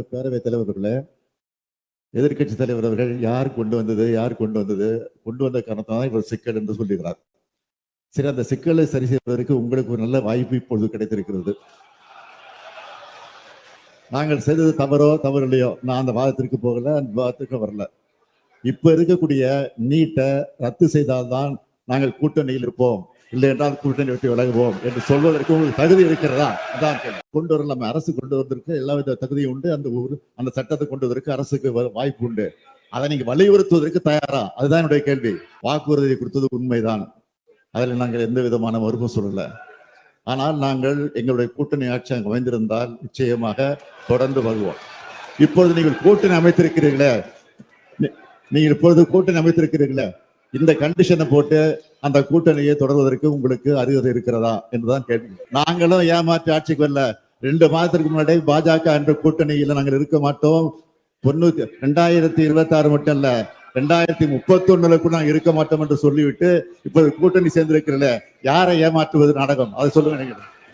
பேரவைத் தலைவர்களே எதிர்க்கட்சி தலைவர் அவர்கள் யார் கொண்டு வந்தது யார் கொண்டு வந்தது? கொண்டு வந்த காரணத்தான் இவர் சிக்கல் என்று சொல்லுகிறார். சரி அந்த சிக்கலை சரி செய்வதற்கு உங்களுக்கு ஒரு நல்ல வாய்ப்பு இப்பொழுது கிடைத்திருக்கிறது. நாங்கள் செய்தது தவறோ தவறில்லையோ நான் அந்த வாதத்திற்கு போகல அந்த வாதத்திற்கு வரல. இப்ப இருக்கக்கூடிய நீட்டை ரத்து செய்தால்தான் நாங்கள் கூட்டணியில் இருப்போம். இல்லை என்றால் கூட்டணி விட்டு விலகுவோம் என்று சொல்வதற்கு உங்களுக்கு தகுதி இருக்கிறதா? அதான் கொண்டு வர நம்ம அரசு கொண்டு வந்ததற்கு எல்லா வித தகுதியும் உண்டு. அந்த ஊர் அந்த சட்டத்தை கொண்டு வருவதற்கு அரசுக்கு வ- வாய்ப்பு உண்டு. அதை நீங்க வலியுறுத்துவதற்கு தயாரா? அதுதான் என்னுடைய கேள்வி. வாக்குறுதியை கொடுத்தது உண்மைதான். அதில் நாங்கள் எந்த விதமான மறுப்பும் சொல்லல. ஆனால் நாங்கள் எங்களுடைய கூட்டணி ஆட்சி அங்கு அமைந்திருந்தால் நிச்சயமாக தொடர்ந்து வருவோம். இப்பொழுது நீங்கள் கூட்டணி அமைத்திருக்கிறீர்களே. நீங்கள் இப்பொழுது கூட்டணி அமைத்திருக்கிறீர்களே. இந்த கண்டிஷனை போட்டு அந்த கூட்டணியை தொடர்வதற்கு உங்களுக்கு அருகதை இருக்கிறதா என்றுதான் கேள்வி. நாங்களும் ஏமாற்றி ஆட்சிக்கு வரல. ரெண்டு மாதத்திற்கு முன்னாடி பாஜக என்ற கூட்டணியில் நாங்கள் இருக்க மாட்டோம். தொண்ணூத்தி ரெண்டாயிரத்தி இருபத்தி ஆறு மட்டும் இல்ல ரெண்டாயிரத்தி முப்பத்தி ஒண்ணுல கூட நாங்கள் இருக்க மாட்டோம் என்று சொல்லிவிட்டு இப்போது கூட்டணி சேர்ந்திருக்கிறல யாரை ஏமாற்றுவது நாடகம்? அதை சொல்லுங்க நினைக்கிறேன்.